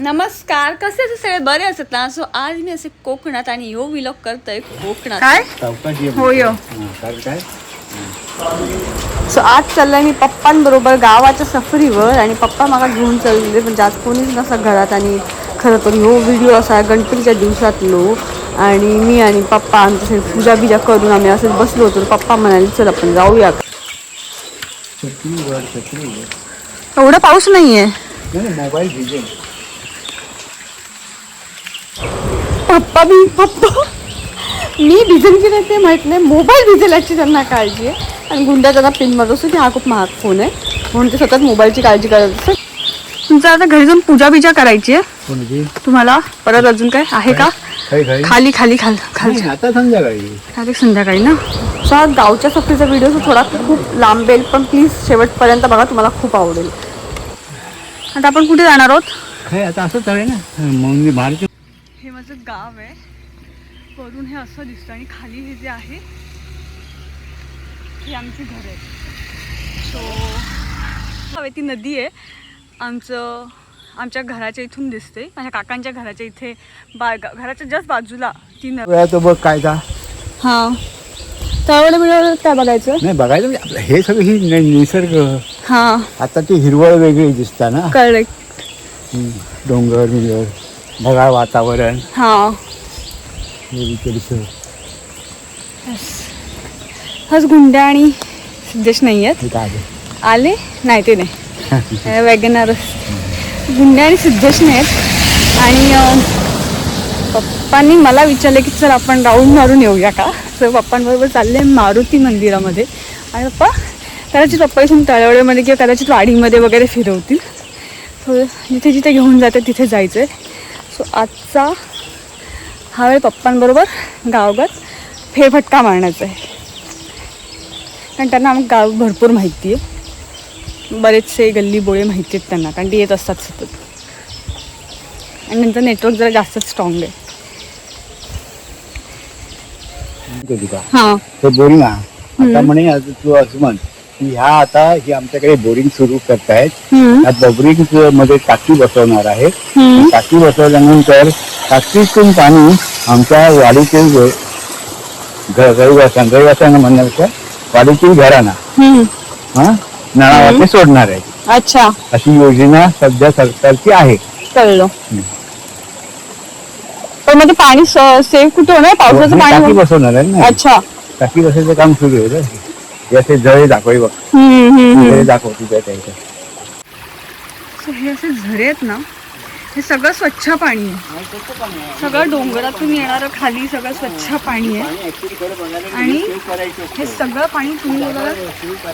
नमस्कार कसे असे सगळे? बरे असत ना? सो आज मी असे कोकणात आणि यो विलॉग करतोय कोकणात. काय? हो यो. सो आज चाललंय मी पप्पांबरोबर गावाच्या सफरीवर आणि पप्पा मला घेऊन चाललेले म्हणजे आज कोणीच नसा घरात आणि खरं तर ह्यो व्हिडिओ असा गणपतीच्या दिवसातलो आणि मी आणि पप्पा आमच्या पूजा बिजा करून आम्ही असंच बसलो होतो. तर पप्पा म्हणाले चल आपण जाऊया एवढा पाऊस नाहीये. नाही मोबाईल पप्पा बी पप्पा. मी भिजन की नाही ते माहीत नाही. मोबाईल भिजेल याची त्यांना काळजी आहे. आणि गुंडा त्यांना पिन मारत असतो की हा खूप महाग फोन आहे. म्हणून ते सतत मोबाईलची काळजी करत असतात. तुमचं आता घरी जाऊन पूजा बिजा करायची आहे? तुम्हाला? परत अजून काय? आहे का? खाली खाली खाल खाली. संध्याकाळी. खाली संध्याकाळी ना? सो हा गावच्या सफरीचा व्हिडिओ थोडा खूप लांबेल पण प्लीज शेवटपर्यंत बघा तुम्हाला खूप आवडेल. आता आपण कुठे जाणार आहोत? आता असंच आहे ना? मी हे माझं गाव आहे. वरून हे असं दिसतं आणि खाली हे जे आहे हे आमची घर आहे. सो हवे ती नदी आहे. आमचं आमच्या घराच्या इथून दिसते. माझ्या काकांच्या घराच्या इथे बा घराच्या जस्ट बाजूला ती नदी. बघ काय का हां. त्यावेळेला मिळालं काय बघायचं? नाही बघायचं म्हणजे आपलं हे सगळं ही नि- निसर्ग. हां. आता ती हिरवळ वेगळी दिसता ना. करेक्ट. डोंगर बिंगर ढगाळ वातावरण. हां. हे. हाच गुंड्या आणि सिद्धेश नाही आहेत? आले. नाही ते नाही. वॅगनार गुंड्या आणि सिद्धेश नाहीत आणि अं, पप्पांनी मला विचारलं की चल आपण राऊंड मारून येऊया का? तर पप्पांबरोबर चालले मारुती मंदिरामध्ये. आणि पप्पा कदाचित पप्पा इथून तळवड्यामध्ये किंवा कदाचित वाडीमध्ये वगैरे फिरवतील. सो जिथे जिथे घेऊन जाते तिथे जायचं आहे सो आजचा हा वेळ पप्पांबरोबर गावगात फेरफटका मारण्याचा आहे. कारण त्यांना आम्ही गाव भरपूर माहिती आहे. बरेचसे गल्ली बोळे माहिती आहेत त्यांना कारण ते येत असतात सतत. आणि त्यांचं नेटवर्क जरा जास्तच स्ट्रॉंग आहे. हां. ते बोरिंग हा आता म्हणे आज तू असं म्हण. की ह्या आता ही आमच्याकडे बोरिंग सुरू करतायत. या बोरिंगमध्ये टाकी बसवणार आहेत टाकी बसवल्यानंतर टाकीतून पाणी आमच्या वाडीतील रहिवाशां रहिवाशांना म्हणण्यापेक्षा वाडीतील घरांना हा नळावरती सोडणार आहे. अच्छा. अशी योजना सध्या सरकारची आहे. कळलं. पण मग ते पाणी सेव्ह कुठे होणार? पावसाचं ही टाकी पाणी बसवणार आहे ना. अच्छा. टाकी बसायचं काम सुरू आहे असे जळे दाखव बघ. जळे दाखव तुझ्या त्या इथं. सो हे असे झरे आहेत ना हे सगळं स्वच्छ पाणी आहे. सगळं डोंगरातून येणारं खाली सगळं स्वच्छ पाणी आहे. आणि हे सगळं पाणी तुम्ही बघा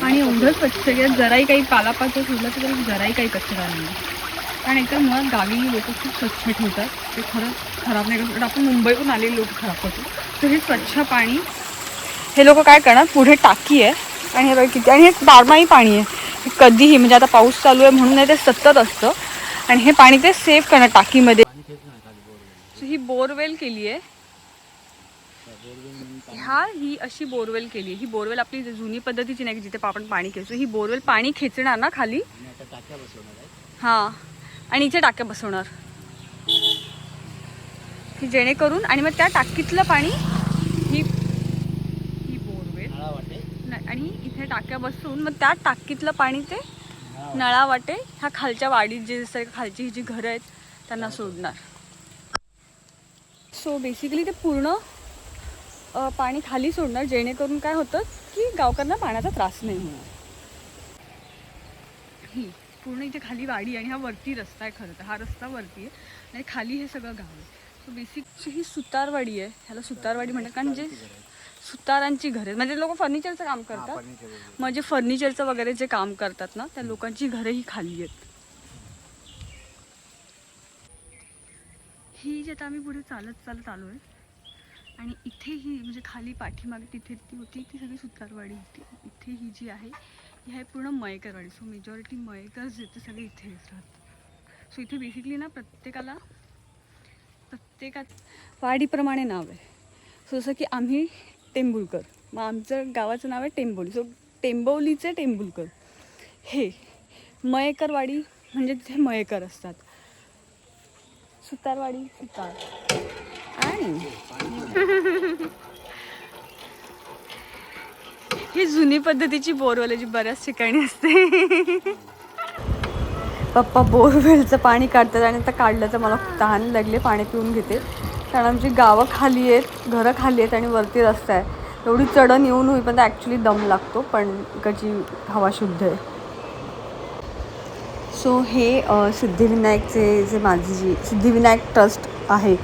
पाणी एवढं स्वच्छ जराही काही पालापाचोळ ठेवलं तर जराही काही कचरा नाही कारण एकतर मुळात गावी लोक खूप स्वच्छ ठेवतात ते खरं खराब नाही करत. आपण मुंबईहून आलेले लोक खराब करतो. तर हे स्वच्छ पाणी हे लोक काय करणार? पुढे टाकी आहे. आणि हे बघा किती आणि हे बारमाही पाणी आहे. कधीही म्हणजे आता पाऊस चालू आहे म्हणून नाही ते सतत असतं. आणि हे पाणी ते सेव्ह करणार टाकीमध्ये. ही बोरवेल केली आहे. ह्या ही अशी बोरवेल केली आहे. ही बोरवेल आपली जुनी पद्धतीची नाही जिथे आपण पाणी खेचतो ही बोरवेल पाणी खेचणार ना खाली? हां. आणि इथे टाक्या बसवणार. की जेणेकरून आणि मग त्या टाकीतलं पाणी ही ही बोरवेल नाही, आणि इथे टाक्या बसून मग त्या टाकीतलं पाणी ते नळा वाटे ह्या खालच्या वाडीत जे जसं खालची ही जी घरं आहेत त्यांना सोडणार. सो बेसिकली ते पूर्ण अ, पाणी खाली सोडणार जेणेकरून काय होतं की गावकऱ्यांना पाण्याचा त्रास नाही होणार. ही पूर्ण इथे खाली वाडी आणि हा वरती रस्ता आहे खरं तर. हा रस्ता वरती आहे आणि खाली हे सगळं गाव आहे. सो बेसिक ही सुतारवाडी आहे. ह्याला सुतारवाडी म्हणतात. कारण जे सुतारांची घरं म्हणजे लोक फर्निचरचं काम करतात. म्हणजे फर्निचरचं वगैरे जे काम करतात ना त्या लोकांची घरं ही खाली आहेत. ही जी आता आम्ही पुढे चालत चालत आलो आहे आणि इथे ही म्हणजे खाली पाठीमागे तिथे ती होती ती सगळी सुतारवाडी होती. इथे ही जी आहे ही आहे पूर्ण मयकरवाडी. सो मेजॉरिटी मयकर्स जे ते सगळे इथेच राहतात सो इथे बेसिकली ना प्रत्येकाला प्रत्येकात वाडीप्रमाणे नाव आहे. सो जसं की आम्ही टेंबुलकर. मग आमचं गावाचं नाव आहे टेंबोली. सो टेंबोलीचे टेंबुलकर. हे मयेकरवाडी म्हणजे तिथे मयेकर असतात. सुतारवाडी सुतार. आणि ही जुनी पद्धतीची बोरवेल जी बऱ्याच ठिकाणी असते. पप्पा बोरवेलचं पाणी काढतात आणि आता काढलं तर मला खूप तहान लागले पाणी पिऊन घेते. कारण आमची गावं खाली आहेत घरं खाली आहेत आणि वरती रस्ता आहे. एवढी चढण येऊन होईपर्यंत ॲक्च्युली दम लागतो पण इकडची हवा शुद्ध आहे. सो हे सिद्धिविनायकचे जे माझे जी सिद्धिविनायक ट्रस्ट आहे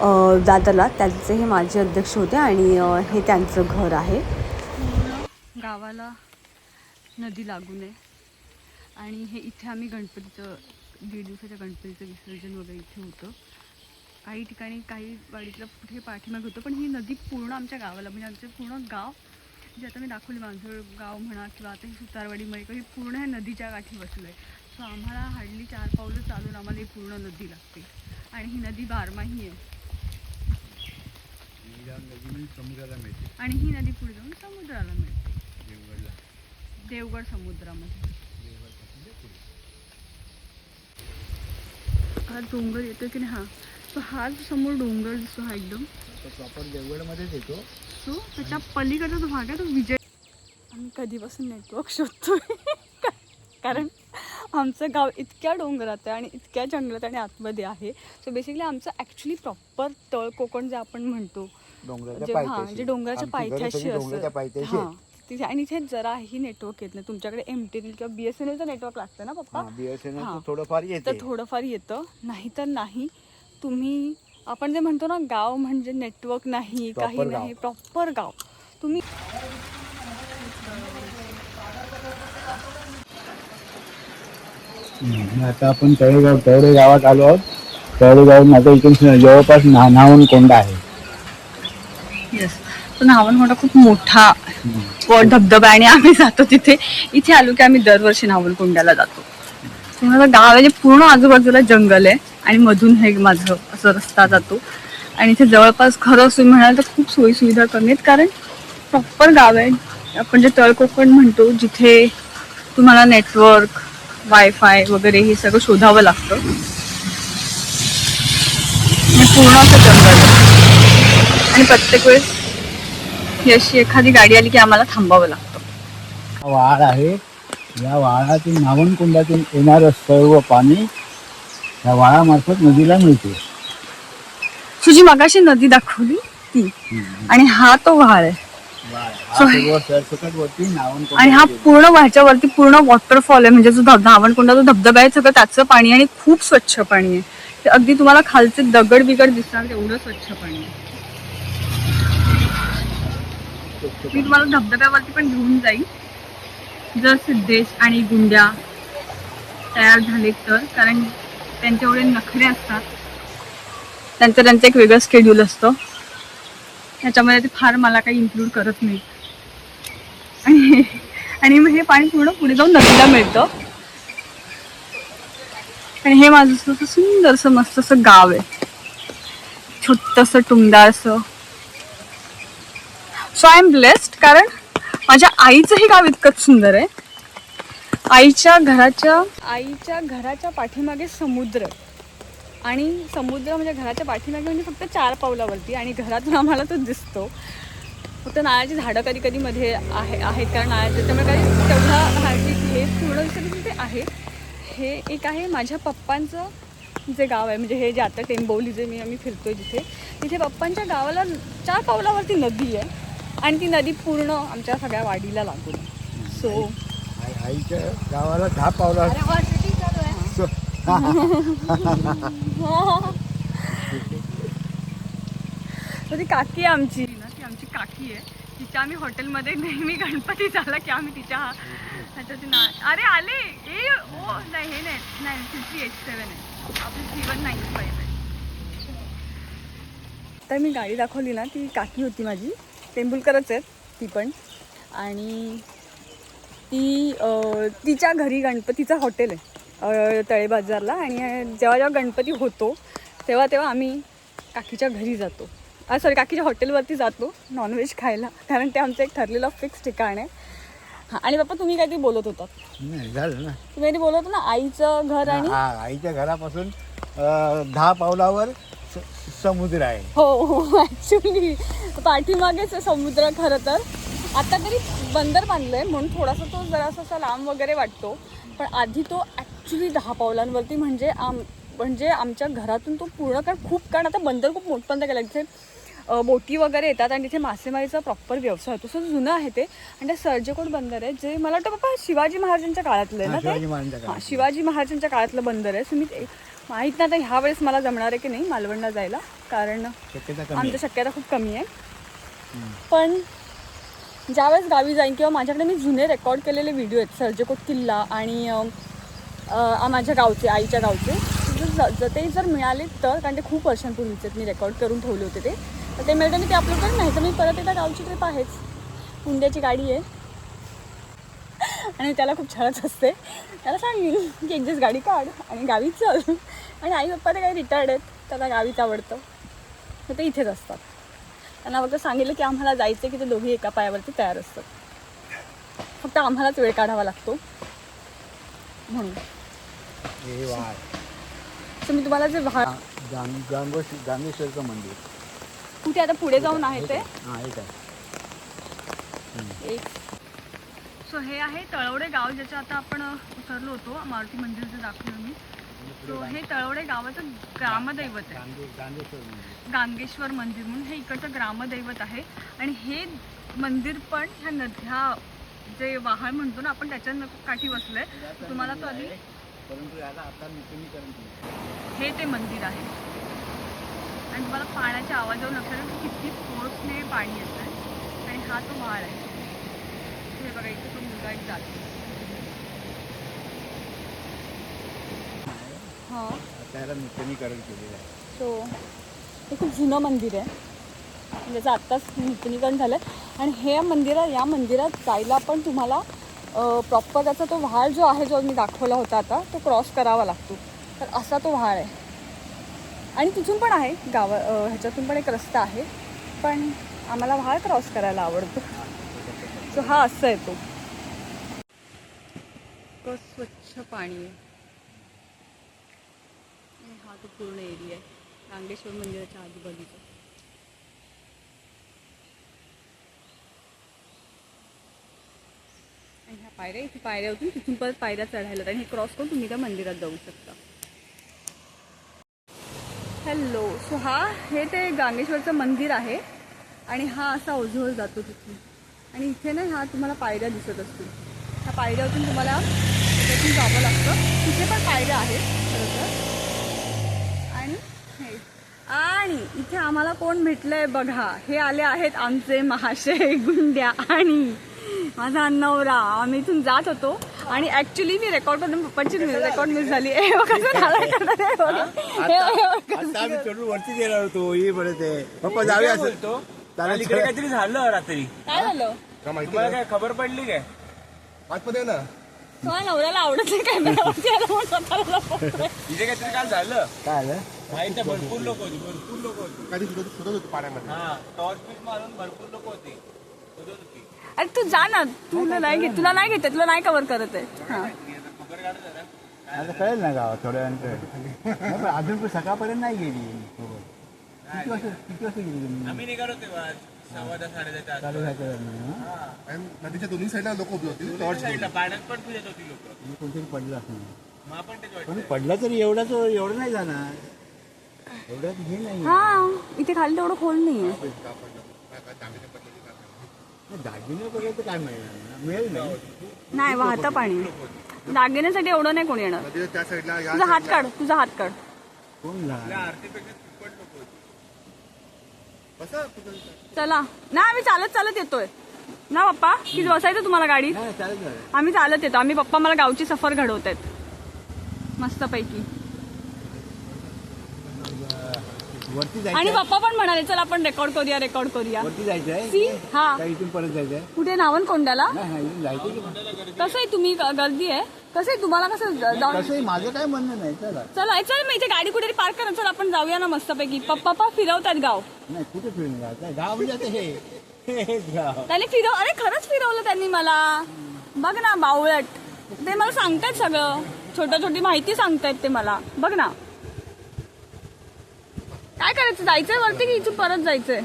अ, दादरला त्यांचे हे माझे अध्यक्ष होते आणि हे त्यांचं घर आहे. गावाला नदी लागू नये. आणि हे इथे आम्ही गणपतीचं दीड दिवसाच्या गणपतीचं विसर्जन वगैरे इथे होतं. काही ठिकाणी काही वाडीतलं कुठे पाठीमाग होतं पण ही नदी पूर्ण आमच्या गावाला म्हणजे आमचं पूर्ण गाव जे आता मी दाखवली मांजळ गाव म्हणा किंवा आता ही सुतारवाडी मयकर ही पूर्ण ह्या नदीच्या गाठी बसलं आहे. सो आम्हाला हार्डली चार पावलं चालून आम्हाला ही पूर्ण नदी लागते. आणि ही नदी बारमाही आहे. समुद्राला मिळते. आणि ही नदी पुढे जाऊन समुद्राला मिळते. देवगडला. देवगड समुद्रामध्ये. हा डोंगर येतो की नाही? हा. तो हा समोर डोंगर दिसतो हा एकदम. प्रॉपर देवगडमध्येच येतो. सो त्याच्या पलीकडचा जो भाग आहे तो विजय आम्ही कधीपासून नेटवर्क शोधतोय? कारण आमचं गाव इतक्या डोंगरात आहे आणि इतक्या जंगलात आणि आतमध्ये आहे. सो बेसिकली आमचं ॲक्च्युली प्रॉपर तळ कोकण जे आपण म्हणतो डोंगराच्या जे- हा डोंगराच्या पायथ्याशी सगळी डोंगराच्या असं पायथ्याशी. हां आहेत. तिथे आणि इथे जराही नेटवर्क येत नाही. तुमच्याकडे एम टी किंवा बी एस एन एलचं नेटवर्क लागतं ना पप्पा? हा, BSNL हां. चं थोडंफार तर येते थोडंफार येतं. नाही तर नाही. तुम्ही आपण जे म्हणतो ना गाव म्हणजे नेटवर्क नाही काही. नाही प्रॉपर गाव. तुम्ही आता आपण तळेगाव तळडे गावात आलो आहोत. तळेगाव आता इथून जवळपास ना नाहून कोंडा आहे. येस तो नावनकोंडा खूप मोठा धबधबा आहे आणि आम्ही जातो तिथे. इथे आलो की आम्ही दरवर्षी नावनकोंड्याला जातो. तुम्हाला गाव आहे जे पूर्ण आजूबाजूला जंगल आहे. आणि मधून हे माझं असं रस्ता जातो. आणि इथे जवळपास खरं तुम्ही म्हणाल तर खूप सोयीसुविधा कमी आहेत. कारण प्रॉपर गाव आहे. आपण जे तळकोकण म्हणतो जिथे तुम्हाला नेटवर्क वायफाय वगैरे हे सगळं शोधावं लागतं. आणि पूर्ण असं जंगल आणि प्रत्येक वेळेस ही अशी एखादी गाडी आली की आम्हाला थांबावं लागतं. वाळ आहे. या वाळातून नावणकुंडातून येणारं सर्व पाणी या वाळामार्फत नदीला मिळते. तुझी मगाशी नदी दाखवली ती. आणि हा तो व्हाळ आहे. आणि हा पूर्ण व्हाच्यावरती पूर्ण वॉटरफॉल आहे. म्हणजे जो धब धावणकोंडा जो धबधबा आहे सगळं त्याचं पाणी आणि खूप स्वच्छ पाणी आहे. ते अगदी तुम्हाला खालचे दगड बिगड दिसणार तेवढं स्वच्छ पाणी आहे. मी तुम्हाला धबधब्यावरती पण घेऊन जाईल जर सिद्धेश आणि गुंड्या तयार झाले तर कारण त्यांचे एवढे नखरे असतात. त्यांचं त्यांचं एक वेगळं स्केड्यूल असतं. त्याच्यामध्ये ते फार मला काही इन्क्लूड करत नाही आणि आणि मग हे पाणी पूर्ण पुढे जाऊन नदीला मिळतं. आणि हे माझं असं असं सुंदरसं मस्त असं गाव आहे. छोटंसं टुमदारसं सो आय एम ब्लेस्ड कारण माझ्या आईचंही गाव इतकंच सुंदर आहे. आईच्या घराच्या आईच्या घराच्या पाठीमागे समुद्र. आणि समुद्र म्हणजे घराच्या पाठीमागे म्हणजे फक्त चार पावलावरती आणि घरातून आम्हाला तो दिसतो. फक्त नारळाची झाडं कधी कधी मध्ये आहे आहेत. कारण नारळ त्याच्यामुळे काही तेवढा हार्डली हे थोडं दिसत तिथे आहे. हे एक आहे माझ्या पप्पांचं जे गाव आहे म्हणजे हे जे आता टेंबोली जे मी आम्ही फिरतोय जिथे तिथे पप्पांच्या गावाला चार पावलावरती नदी आहे. आणि ती नदी पूर्ण आमच्या सगळ्या वाडीला लागून. सो आईच्या गावाला दहा पावला ती काकी आहे आमची. ना ती आमची काकी आहे. तिच्या आम्ही हॉटेलमध्ये नेहमी गणपती झाला की आम्ही तिच्या ह्याच्यात ना अरे आले. ए ओ नाही हे नाही. नाही फिफ्टी एट सेवन आहे. आपली थ्री वन नाईन फाईव्ह आहे. तर मी गाडी दाखवली ना ती काकी होती माझी. टेंबुलकरच आहेत ती पण. आणि ती तिच्या घरी गणपतीचं हॉटेल आहे अं, तळे बाजारला आणि जेव्हा जेव्हा गणपती होतो तेव्हा तेव्हा आम्ही काकीच्या घरी जातो. सॉरी काकीच्या हॉटेलवरती जातो नॉनव्हेज खायला. कारण ते आमचं एक ठरलेलं फिक्स ठिकाण आहे. आणि बाप्पा तुम्ही काहीतरी बोलत नाही झालं ना. तुम्ही बोलत होता ना आईचं घर आणि हा आईच्या घरापासून दहा पावलावर समुद्र आहे. हो हो ऍक्च्युली पाठीमागेच समुद्र खरं तर. आता तरी बंदर बांधलंय म्हणून थोडासा तो जरासा असा लांब वगैरे वाटतो. पण आधी तो ॲक्च्युली दहा पावलांवरती म्हणजे आम म्हणजे आमच्या घरातून तो पूर्ण कारण खूप कारण आता बंदर खूप मोठपर्यंत गेला तिथे बोटी वगैरे येतात आणि तिथे मासेमारीचा प्रॉपर व्यवसाय होतो. सो जुनं आहे ते. आणि ते सर्जेकोट बंदर आहे जे मला वाटतं बाबा शिवाजी महाराजांच्या काळातलं आहे ना ते? हां. शिवाजी महाराजांच्या काळातलं बंदर आहे. सो मी ते- माहीत नाही आता ह्या वेळेस मला जमणार आहे की नाही मालवणला जायला. कारण आमची आहे. शक्यता खूप कमी आहे. पण ज्यावेळेस गावी जाईन किंवा माझ्याकडे मी जुने रेकॉर्ड केलेले व्हिडिओ आहेत सर्जेकोट किल्ला आणि माझ्या गावचे आईच्या गावचे जर ज- ते जर मिळाले तर कारण ते खूप वर्षांपूर्वीचे आहेत, मी रेकॉर्ड करून ठेवले होते ते तर ते मिळतं मी ते अपलोड करेन नाही तर मी परत एकदा गावची ट्रिप आहेच. पुंड्याची गाडी आहे. आणि त्याला खूप छानच असते. त्याला सांगेन की एक दिवस गाडी काढ आणि गावीच चल. आणि आई पप्पा ते काही रिटायर्ड आहेत त्याला गावीच आवडतं. तर ते इथेच असतात. त्यांना फक्त सांगितलं की आम्हाला जायचं की ते दोघी एका पायावरती तयार असतात. फक्त आम्हालाच वेळ काढावा लागतो. म्हणून. तर मी तुम्हाला जे गांगेश्वरचं मंदिर. कुठे आता पुढे जाऊन आहे ते? एक. सो हे आहे तळवडे गाव ज्याच्या आता आपण उतरलो होतो. मारुती मंदिर जे दाखवलं मी. हे तळवडे गावाचं ग्रामदैवत आहे. गांगे गांगेश्वर मंदिर. म्हणून हे इकडचं ग्रामदैवत आहे. आणि हे मंदिर पण ह्या नद्या जे वाहन म्हणतो ना आपण त्याच्या काठी बसलंय. तुम्हाला तो आधी हे ते मंदिर आहे. आणि तुम्हाला पाण्याच्या आवाजावर लक्षात किती फोर्सने पाणी येतं आणि हा तो व्हाळ आहे. हे बघा इथे तो मुलगा एक जातो हां. आता याला नूतनीकरण केलेलं आहे. सो हे खूप जुनं मंदिर आहे. ज्याचं आत्ताच नूतनीकरण झालं आहे आणि हे मंदिरात या मंदिरात जायला पण तुम्हाला प्रॉपर त्याचा तो व्हाळ जो आहे जो मी दाखवला होता आता तो क्रॉस करावा लागतो. तर असा तो व्हाळ आहे. आणि तिथून पण आहे गावा ह्याच्यातून पण एक रस्ता आहे. पण आम्हाला व्हाळ क्रॉस करायला आवडतो. सो हा असं आहे तो. इतकं स्वच्छ पाणी आहे. हा तो पूर्ण एरिया आहे. रांगेश्वर मंदिराच्या आजूबाजूचा. आणि ह्या पायऱ्या इथे पायऱ्या होतील तिथून परत पायऱ्या चढायला. आणि हे क्रॉस करून तुम्ही त्या मंदिरात जाऊ शकता. हॅलो सो हा हे ते गांगेश्वरचं मंदिर आहे. आणि हा असा उजवळ जातो तिथून. आणि इथे ना हा तुम्हाला पायऱ्या दिसत असतील. ह्या पायऱ्यातून तुम्हाला त्याच्यातून जावं लागतं. तिथे पण पायऱ्या आहेत खरं तर. आणि इथे आम्हाला कोण भेटलंय बघा. हे आले आहेत आमचे महाशय गुंड्या आणि माझा नवरा. आम्ही इथून जात होतो. आणि ऍक्च्युली मी रेकॉर्ड करून पप्पाची रेकॉर्ड मिस झाली. हे वरती गेलो होतो. ही पप्पा जाऊया असं. बोलतो चालेल, काल इकडे काहीतरी झालं रात्री. काय झालं? तुम्हाला काय खबर पडली काय? आतमध्ये ना. तुम्हाला नवऱ्याला आवडत नाही लपवतोय. इथे काहीतरी काल झालं. काय आलं भरपूर लोक होती भरपूर लोक होती. कधी सुद्धा सुद्धा होतो पाण्यामध्ये. हा टॉर्च मारून भरपूर लोक होती शोधत होती. अरे तू जा ना तुला नाही घेत तुला नाही घेते तुला नाही कव्हर करत आहे. हा. खबर काढत जरा. आता कळेल ना गावात थोड्या वेळानंतर. नाही, पण अजून पण सकाळपर्यंत नाही गेली. सोबत. किती वाजता किती वाजता गेली तुम्ही? आम्ही निघालो तेव्हा सव्वा दहा साडेदहाच्या आसपास. साडेदहाच्या दरम्यान, हा? आणि नदीच्या दोन्ही साईडला लोक उभी होती. टॉर्च साईडला पाण्यात पण फिरत होती लोक. कोणतरी पडलं असणार मग आपण तेच पण वाटतं पडला तरी एवढा तो एवढं नाही जाणार. एवढ्यात हे नाही हा इथे खाली तेवढं खोल नाहीये दागिने वगैरे तर काय मिळणार मिळेल नाही. नाही वाहतं पाणी. दागिन्यासाठी एवढं नाही कोणी येणार. नदीच्या त्या साईडला या तुझा हात काढ तुझा हात काढ. कोण लहान लोक कुठं- चला. ना आम्ही चालत चालत येतोय. ना पप्पा? किती बसायचं तुम्हाला गाडी? नाही चालेल चालेल आम्ही चालत येतो. आम्ही पप्पा मला गावची सफर घडवत आहेत मस्तपैकी. वरती आणि पप्पा पण म्हणाले चल आपण रेकॉर्ड करूया रेकॉर्ड करूया. वरती जायचं सी? आहे हा. का इथून परत जायचं आहे कुठे? नावन कोंड्याला नाही हा, इथून जायचं की कसं आहे तुम्ही? ग- गर्दी आहे? कसं आहे? तुम्हाला कसं ज- जाऊन माझं काय म्हणणं नाही चला. चला चल मी इथे गाडी कुठेतरी पार्क करा चल आपण जाऊया ना मस्तपैकी. पप्पा पप्पा फिरवतात गाव. नाही कुठे फिरून जायचं? गाव म्हणजे आता हे. गाव. त्यांनी फिरव अरे खरंच फिरवलं त्यांनी मला. बघ ना बावळट. ते मला सांगतायत सगळं. छोट्या छोटी माहिती सांगतायत ते मला. बघ ना. काय करायचं? जायचंय वरती की इथून परत जायचंय?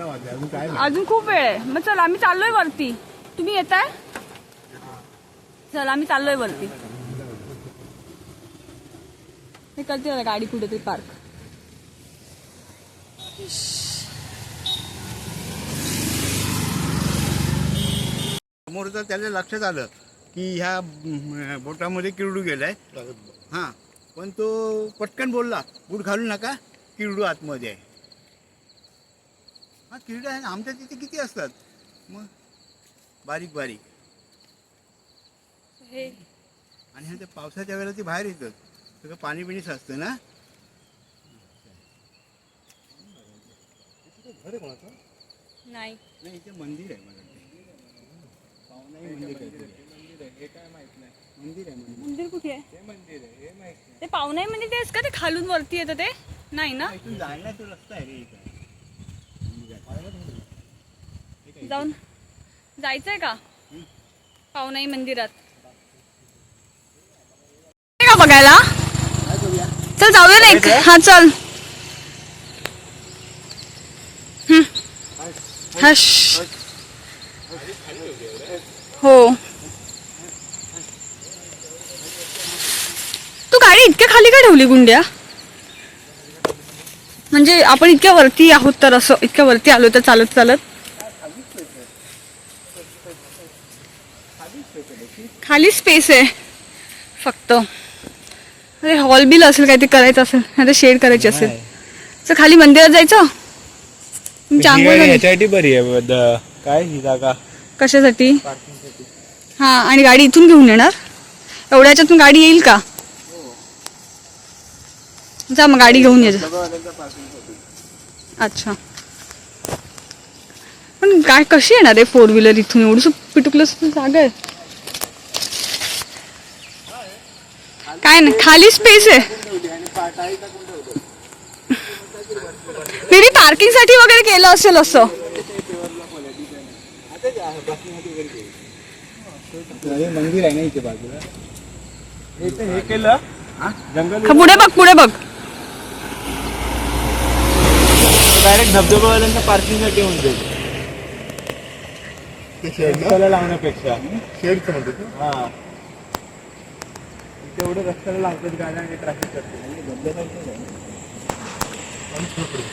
अजून काय अजून खूप वेळ आहे. मग चला आम्ही चाललोय वरती. तुम्ही येताय? चला आम्ही चाललोय वरती. हे करते गाडी कुठेतरी पार्क समोरचं त्याला लक्षात आलं की ह्या बोटामध्ये किरडू गेलाय. हां. पण तो पटकन बोलला बूट घालू नका किरडू आतमध्ये. आहे हा किरडू आहे ना? आमच्या तिथे किती असतात? मग बारीक बारीक. हे. आणि ह्या त्या पावसाच्या वेळेला ते बाहेर येतात. सगळं पाणी बिणी साचतं ना? नाही. नाही इथे मंदिर आहे मला. पावनाई मंदिर आहे. हे काय माहीत नाही. मंदिर आहे मंदिर. मंदिर कुठे आहे? हे मंदिर आहे हे माहीत ते पाहुणे म्हणजे तेच का ते खालून वरती येतं ते? नाही ना? इथून जायला तो रस्ता आहे रे जाऊन. जायचंय का? पाहुणाई मंदिरात. का बघायला? चल जाऊया ना एक. हा चल. हम्म. हश हो तू गाडी इतक्या खाली का ठेवली गुंड्या? म्हणजे आपण इतक्या वरती आहोत तर असं इतक्या वरती आलो तर चालत चालत? खाली स्पेस आहे. फक्त. अरे हॉल बिल असेल काय ते करायचं असेल नाही शेड करायची असेल. तर खाली मंदिरात जायचं? तुमची आंघोळ झाली याच्यासाठी बरी आहे द- काय ही जागा? कशासाठी? हा आणि गाडी इथून घेऊन येणार? एवढ्या याच्यातून गाडी येईल का? जा मग गाडी घेऊन ये जा. अच्छा. पण काय कशी येणार आहे फोर व्हीलर इथून? एवढं पिटुकलं जागा आहे. काय नाही खाली स्पेस आहे. मेबी पार्किंगसाठी वगैरे केलं असेल असं. मंदिर आहे ना इथे बाजूला? हे केलं. जंगल हा, पुढे बघ पुढे बघ. डायरेक्ट धबधबावाल्यांच्या पार्किंगसाठी होऊन जाईल रस्त्याला लावण्यापेक्षा. शेडचं म्हणतो तू हा. तेवढं रस्त्याला लावतात गाड्या आणि ट्रॅफिक करते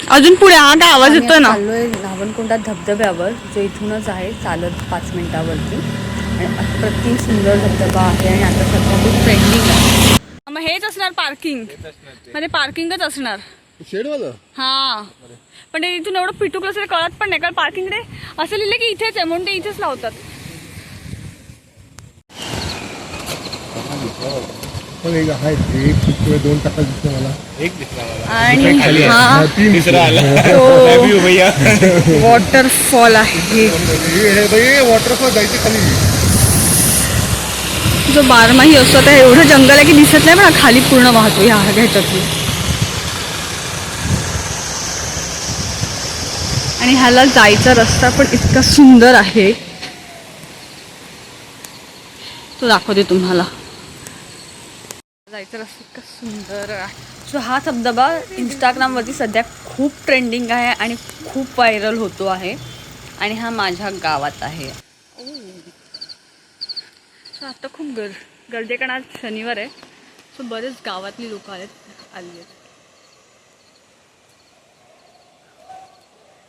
अजून पुढे हा काय आवाज येतोय ना? चाललोय धबधब्यावर जो इथूनच आहे चालत पाच मिनिटावरती. आणि अप्रतिम सुंदर धबधबा आहे आणि आता सध्या खूप ट्रेंडिंग आहे. मग हेच असणार पार्किंगमध्ये पार्किंगच असणार. शेडवालं हा. पण ते इथून एवढं पिटूक असेल कळत पण नाही. कारण पार्किंग रे असं लिहिलं की इथेच आहे म्हणून ते इथेच लावतात. पण एक आहे एक किंवा दोन टाका दिसतो मला. एक दिसला मला. आणि हा. हा, तीन तिसरा आला. तो Love you, भैया? वॉटरफॉल आहे. वॉटरफॉल जायचे खाली. जो बारमाही असतो आता एवढं जंगल आहे की दिसत नाही पण हा खाली पूर्ण वाहतो ह्या ह्याच्यातून आणि ह्याला जायचा रस्ता पण इतका सुंदर आहे. तो दाखवते तुम्हाला. जायचा रस्ता इतका सुंदर आहे. सो हा धबधबा इंस्टाग्रामवरती सध्या खूप ट्रेंडिंग आहे आणि खूप व्हायरल होतो आहे. आणि हा माझ्या गावात आहे. सो आता खूप गर गर्दी आज शनिवार आहे. सो बरेच गावातली लोक आहेत आली आहेत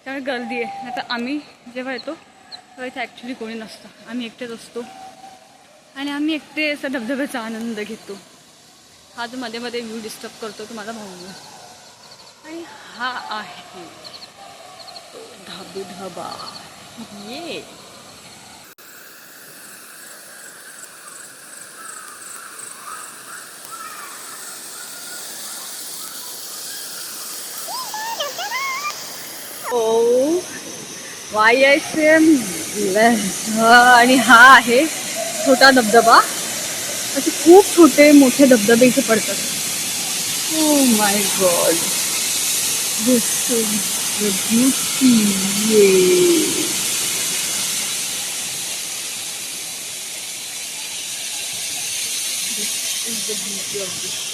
त्यामुळे गर्दी आहे. आता आम्ही जेव्हा येतो तेव्हा इथे ॲक्च्युली कोणी नसतं. आम्ही एकटेच असतो. आणि आम्ही एकटे असा धबधब्याचा आनंद घेतो. हा जो मध्ये मध्ये व्ह्यू डिस्टर्ब करतो तो माझा भाऊ आणि हा आहे. धबधबा. ये ओ वाय एस एम आणि हा आहे छोटा धबधबा. असे खूप छोटे मोठे धबधबे इथे पडतात. ओ my god beauty this is the beauty of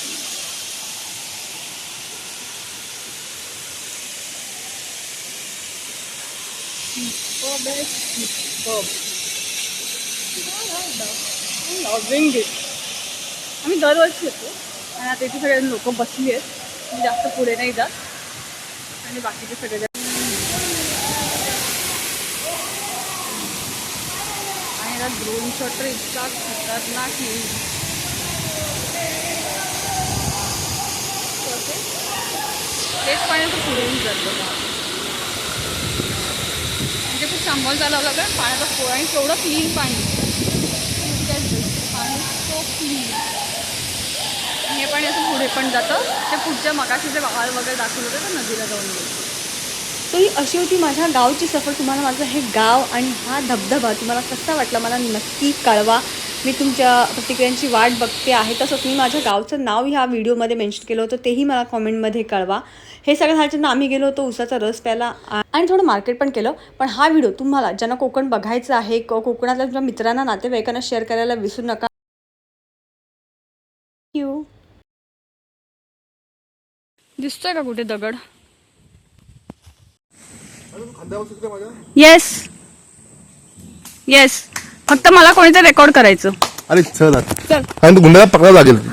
loving it आम्ही दरवर्षी येतो. आणि आता इथे सगळे लोक बसली आहेत. मी जास्त पुढे नाही जात आणि बाकीचे सगळे आणि याला ड्रोन शॉट तर इतका खतरनाक येईल तेच पाण्याचं पुढे येऊन जातं. खूप सांभाळ चालावं लागेल पाण्याचा फ्लो आणि तेवढं क्लीन पाणी. पाणी सो क्लीन हे पाणी असं पुढे पण जातं. ते पुढच्या मगाशी जे वाळ वगैरे दाखवलं होतं तर नदीला जाऊन गेलं. तर ही अशी होती माझ्या गावची सफर. तुम्हाला माझं हे गाव आणि हा धबधबा तुम्हाला कसा वाटला मला नक्की कळवा. मी तुमच्या प्रतिक्रियांची वाट बघते आहे. तसंच मी माझ्या गावचं नाव ह्या व्हिडिओमध्ये मेन्शन केलं होतं तेही मला कॉमेंटमध्ये कळवा. हे सगळं झाल्याच्यानं आम्ही गेलो होतो उसाचा रस प्यायला. आणि थोडं मार्केट पण केलं. पण हा व्हिडिओ तुम्हाला ज्यांना कोकण बघायचं आहे कोकणातल्या तुमच्या मित्रांना नातेवाईकांना शेअर करायला विसरू नका. दिसतोय का कुठे दगड? येस येस फक्त मला कोणीतरी रेकॉर्ड करायचं. अरे चल चल. गुंडाला पकडावं लागेल.